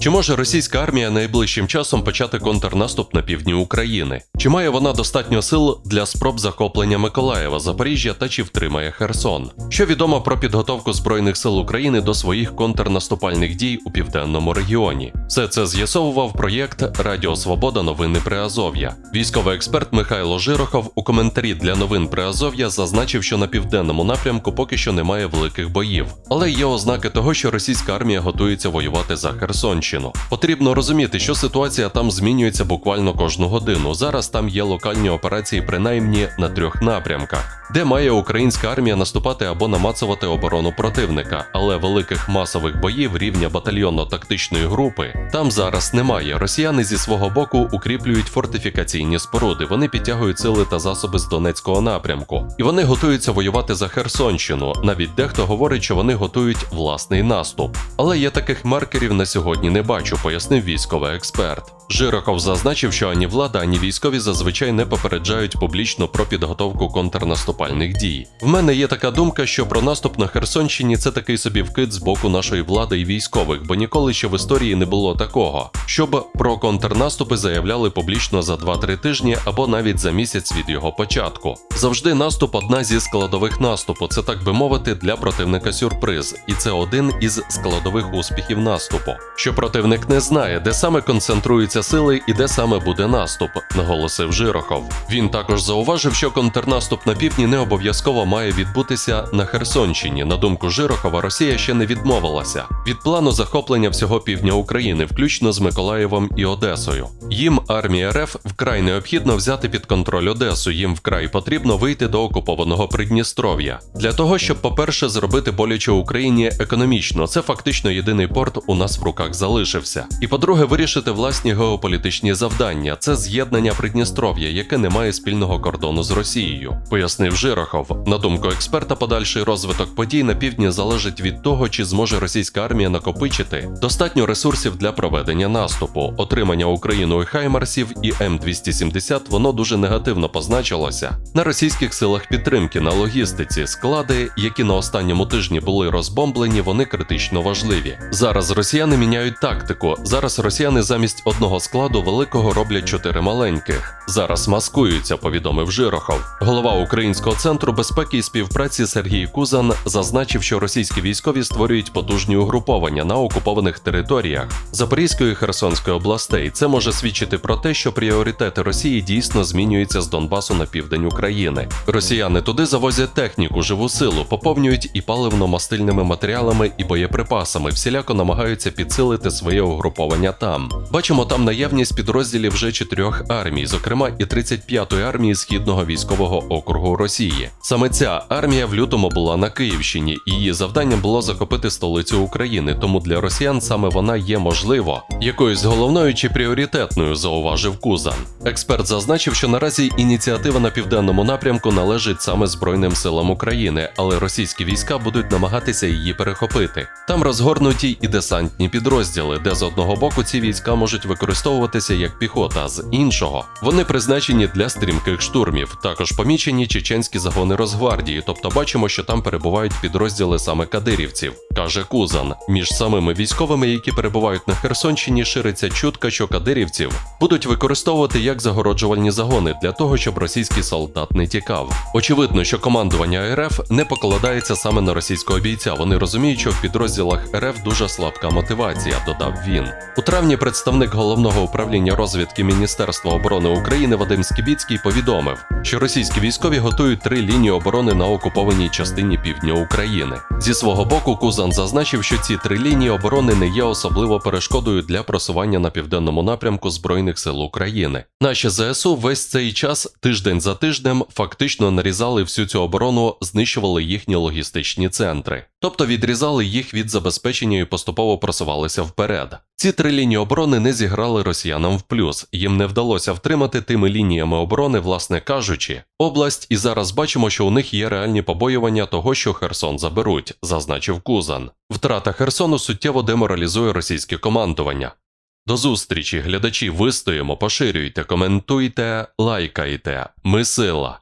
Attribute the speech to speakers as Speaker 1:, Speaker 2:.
Speaker 1: Чи може російська армія найближчим часом почати контрнаступ на півдні України? Чи має вона достатньо сил для спроб захоплення Миколаєва, Запоріжжя та чи втримає Херсон? Що відомо про підготовку збройних сил України до своїх контрнаступальних дій у південному регіоні? Все це з'ясовував проєкт Радіо Свобода Новини Приазов'я. Військовий експерт Михайло Жирохов у коментарі для новин Приазов'я зазначив, що на південному напрямку поки що немає великих боїв, але є ознаки того, що російська армія готується воювати за Херсонщину. Потрібно розуміти, що ситуація там змінюється буквально кожну годину. Зараз там є локальні операції, принаймні на трьох напрямках, де має українська армія наступати або намацувати оборону противника, але великих масових боїв рівня батальйонно-тактичної групи там зараз немає. Росіяни зі свого боку укріплюють фортифікаційні споруди. Вони підтягують сили та засоби з Донецького напрямку, і вони готуються воювати за Херсонщину. Навіть дехто говорить, що вони готують власний наступ. Але я таких маркерів на сьогодні не бачу, пояснив військовий експерт. Жирохов зазначив, що ані влада, ані військові зазвичай не попереджають публічно про підготовку контрнаступальних дій. В мене є така думка, що про наступ на Херсонщині це такий собі вкид з боку нашої влади і військових, бо ніколи ще в історії не було такого, щоб про контрнаступи заявляли публічно за 2-3 тижні або навіть за місяць від його початку. Завжди наступ одна зі складових наступу, це так би мовити, для противника сюрприз, і це один із складових успіхів наступу. Що противник не знає, де саме концентруються сили і де саме буде наступ, наголосив Жирохов. Він також зауважив, що контрнаступ на півдні не обов'язково має відбутися на Херсонщині. На думку Жирохова, Росія ще не відмовилася від плану захоплення всього півдня України, включно з Миколаєвом і Одесою. Їм армія РФ вкрай необхідно взяти під контроль Одесу. Їм вкрай потрібно вийти до окупованого Придністров'я для того, щоб, по-перше, зробити боляче Україні економічно. Це фактично єдиний порт у нас в руках залишився. І по-друге, вирішити власні геополітичні завдання. Це з'єднання Придністров'я, яке не має спільного кордону з Росією, пояснив Жирохов. На думку експерта, подальший розвиток подій на півдні залежить від того, чи зможе російська армія накопичити достатньо ресурсів для проведення наступу, отримання Україною Хаймарсів і М270 воно дуже негативно позначилося на російських силах підтримки на логістиці. Склади, які на останньому тижні були розбомблені, вони критично важливі. Зараз росіяни міняють тактику. Зараз росіяни замість одного складу великого роблять чотири маленьких. Зараз маскуються, повідомив Жирохов. Голова Українського центру безпеки і співпраці Сергій Кузан зазначив, що російські військові створюють потужні угруповання на окупованих територіях Запорізької і Херсонської областей. Це може свідчити про те, що пріоритети Росії дійсно змінюються з Донбасу на південь України. Росіяни туди завозять техніку, живу силу, поповнюють і паливно-мастильними матеріалами і боєприпасами, всіляко намагаються підсилити своє угруповання там. Бачимо там наявність підрозділів вже чотирьох армій, зокрема і 35-ї армії Східного військового округу Росії. Саме ця армія в лютому була на Київщині, і її завданням було захопити столицю України. Тому для росіян саме вона є можливо якоюсь головною чи пріоритетною, зауважив Кузан. Експерт зазначив, що наразі ініціатива на південному напрямку належить саме Збройним силам України, але російські війська будуть намагатися її перехопити. Там розгорнуті і десантні підрозділи, де з одного боку ці війська можуть використовуватися як піхота, з іншого вони призначені для стрімких штурмів. Також помічені чеченські загони Росгвардії, тобто бачимо, що там перебувають підрозділи саме кадирівців, каже Кузан. Між самими військовими, які перебувають на Херсонщині, шириться чутка, що кадирівців будуть використовувати як загороджувальні загони для того, щоб російський солдат не тікав. Очевидно, що командування РФ не покладається саме на російського бійця. Вони розуміють, що в підрозділах РФ дуже слабка мотивація, додав він. У травні представник головного управління розвідки Міністерства оборони України Вадим Скібіцький повідомив, що російські військові готують три лінії оборони на окупованій частині півдня України. Зі свого боку, Кузан зазначив, що ці три лінії оборони не є особливо перешкодою для просування на південному напрямку Збройних сил України. Наші ЗСУ весь цей час, тиждень за тижнем, фактично нарізали всю цю оборону, знищували їхні логістичні центри, тобто відрізали їх від забезпечення і поступово просувалися вперед. Ці три лінії оборони не зіграли росіянам в плюс, їм не вдалося втримати тими лініями оборони, власне кажучи, область, і зараз бачимо, що у них є реальні побоювання того, що Херсон заберуть, зазначив Кузан. Втрата Херсону суттєво деморалізує російське командування. До зустрічі, глядачі, вистоїмо, поширюйте, коментуйте, лайкайте. Ми сила.